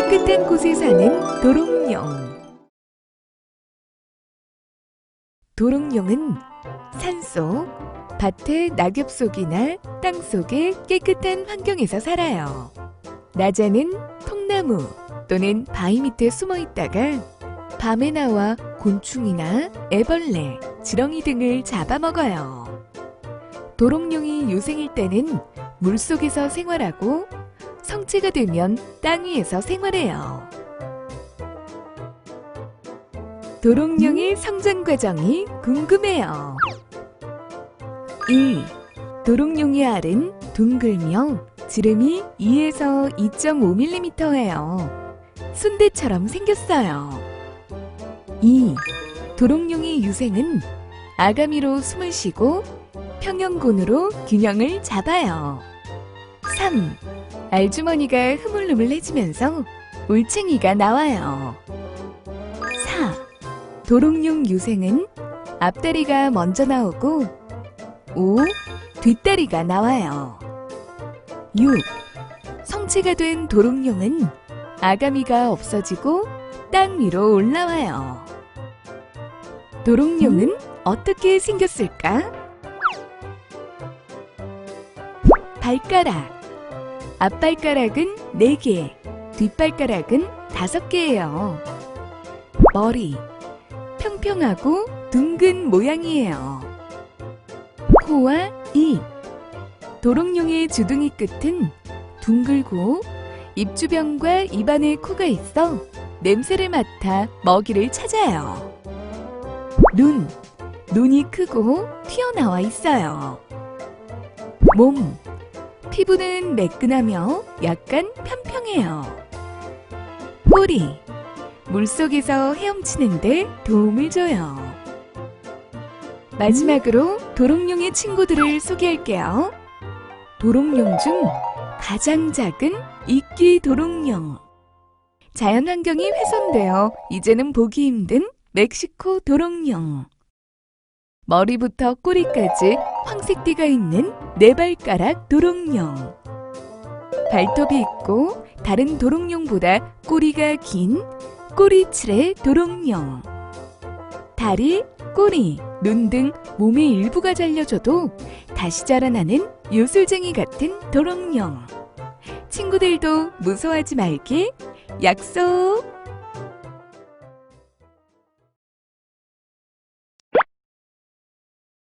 깨끗한 곳에 사는 도롱뇽. 도롱뇽은 산속, 밭의 낙엽 속이나 땅 속의 깨끗한 환경에서 살아요. 낮에는 통나무 또는 바위 밑에 숨어 있다가 밤에 나와 곤충이나 애벌레, 지렁이 등을 잡아먹어요. 도롱뇽이 유생일 때는 물 속에서 생활하고 성체가 되면 땅 위에서 생활해요. 도롱뇽의 성장 과정이 궁금해요. 1. 도롱뇽의 알은 둥글며 지름이 2에서 2.5mm예요. 순대처럼 생겼어요. 2. 도롱뇽의 유생은 아가미로 숨을 쉬고 평형곤으로 균형을 잡아요. 3. 알주머니가 흐물흐물해지면서 올챙이가 나와요. 4. 도롱뇽 유생은 앞다리가 먼저 나오고 5. 뒷다리가 나와요. 6. 성체가 된 도롱뇽은 아가미가 없어지고 땅 위로 올라와요. 도롱뇽은 어떻게 생겼을까? 발가락 앞발가락은 4개, 뒷발가락은 5개예요. 머리 평평하고 둥근 모양이에요. 코와 입 도롱뇽의 주둥이 끝은 둥글고 입 주변과 입안에 코가 있어 냄새를 맡아 먹이를 찾아요. 눈 눈이 크고 튀어나와 있어요. 몸 피부는 매끈하며 약간 평평해요. 꼬리 물속에서 헤엄치는데 도움을 줘요. 마지막으로 도롱뇽의 친구들을 소개할게요. 도롱뇽 중 가장 작은 이끼 도롱뇽. 자연환경이 훼손되어 이제는 보기 힘든 멕시코 도롱뇽. 머리부터 꼬리까지 황색띠가 있는 네 발가락 도롱뇽. 발톱이 있고 다른 도롱뇽보다 꼬리가 긴 꼬리칠의 도롱뇽. 다리, 꼬리, 눈 등 몸의 일부가 잘려져도 다시 자라나는 요술쟁이 같은 도롱뇽. 친구들도 무서워하지 말게 약속!